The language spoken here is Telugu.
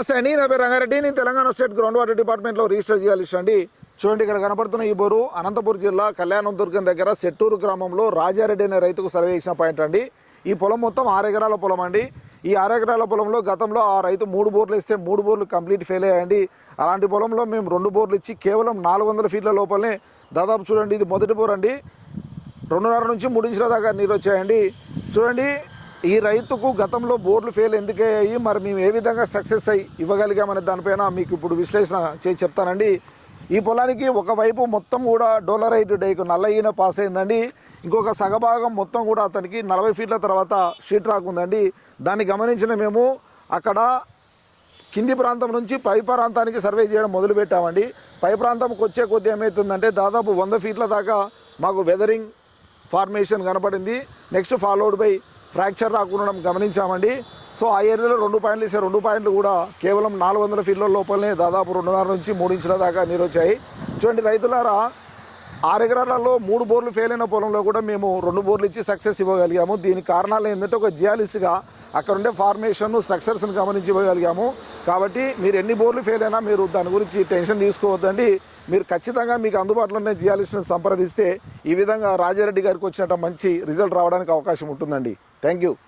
నమస్తే అండి నా పేరు రంగారెడ్డి. నేను తెలంగాణ స్టేట్ గ్రౌండ్ వాటర్ డిపార్ట్మెంట్లో రిజిస్టర్ చేయాలి అండి. చూడండి ఇక్కడ కనపడుతున్న ఈ బోరు అనంతపురం జిల్లా కళ్యాణం దుర్గం దగ్గర సెట్టూరు గ్రామంలో రాజారెడ్డి అనే రైతుకు సర్వే చేసిన పాయింట్ అండి. ఈ పొలం మొత్తం ఆరు ఎకరాల పొలం అండి. ఈ ఆరు ఎకరాల పొలంలో గతంలో ఆ రైతు మూడు బోర్లు ఇస్తే మూడు బోర్లు కంప్లీట్ ఫెయిల్ అయ్యాయండి. అలాంటి పొలంలో మేము రెండు బోర్లు ఇచ్చి కేవలం నాలుగు వందల ఫీట్ల లోపలనే దాదాపు చూడండి ఇది మొదటి బోర్ అండి రెండున్నర నుంచి మూడు ఇంచుల దాకా నీరు వచ్చాయండి. చూడండి ఈ రైతుకు గతంలో బోర్లు ఫెయిల్ ఎందుకే అయ్యి మరి మేము ఏ విధంగా సక్సెస్ అయ్యి ఇవ్వగలిగామనే దానిపైన మీకు ఇప్పుడు విశ్లేషణ చేసి చెప్తానండి. ఈ పొలానికి ఒకవైపు మొత్తం కూడా డోలరైట్ డైకు నల్ల పాస్ అయిందండి. ఇంకొక సగభాగం మొత్తం కూడా అతనికి నలభై ఫీట్ల తర్వాత షీట్ రాక్ ఉందండి. దాన్ని గమనించిన మేము అక్కడ కింది ప్రాంతం నుంచి పై ప్రాంతానికి సర్వే చేయడం మొదలుపెట్టామండి. పై ప్రాంతంకి వచ్చే కొద్ది ఏమవుతుందంటే దాదాపు వంద ఫీట్ల దాకా మాకు వెదరింగ్ ఫార్మేషన్ కనపడింది. నెక్స్ట్ ఫాలోడ్ బై ఫ్రాక్చర్ రాకుండా గమనించామండి. సో ఆ ఏరియాలో రెండు పాయింట్లు ఇస్తే రెండు పాయింట్లు కూడా కేవలం నాలుగు వందల ఫీట్ల లోపలనే దాదాపు రెండున్నర నుంచి మూడు ఇంచుల దాకా నీరు వచ్చాయి. చూడండి రైతులారా ఆరు ఎకరాలలో మూడు బోర్లు ఫెయిల్ అయిన పొలంలో కూడా మేము రెండు బోర్లు ఇచ్చి సక్సెస్ ఇవ్వగలిగాము. దీని కారణాలు ఏంటంటే ఒక జియాలిస్ట్గా అక్కడ ఉండే ఫార్మేషన్ స్ట్రక్చర్స్ని గమనించి ఇవ్వగలిగాము. కాబట్టి మీరు ఎన్ని బోర్లు ఫెయిల్ అయినా మీరు దాని గురించి టెన్షన్ తీసుకోవద్దండి. మీరు ఖచ్చితంగా మీకు అందుబాటులో ఉన్న జియాలిస్ట్ని సంప్రదిస్తే ఈ విధంగా రాజారెడ్డి గారికి వచ్చినట్టు మంచి రిజల్ట్ రావడానికి అవకాశం ఉంటుందండి. Thank you.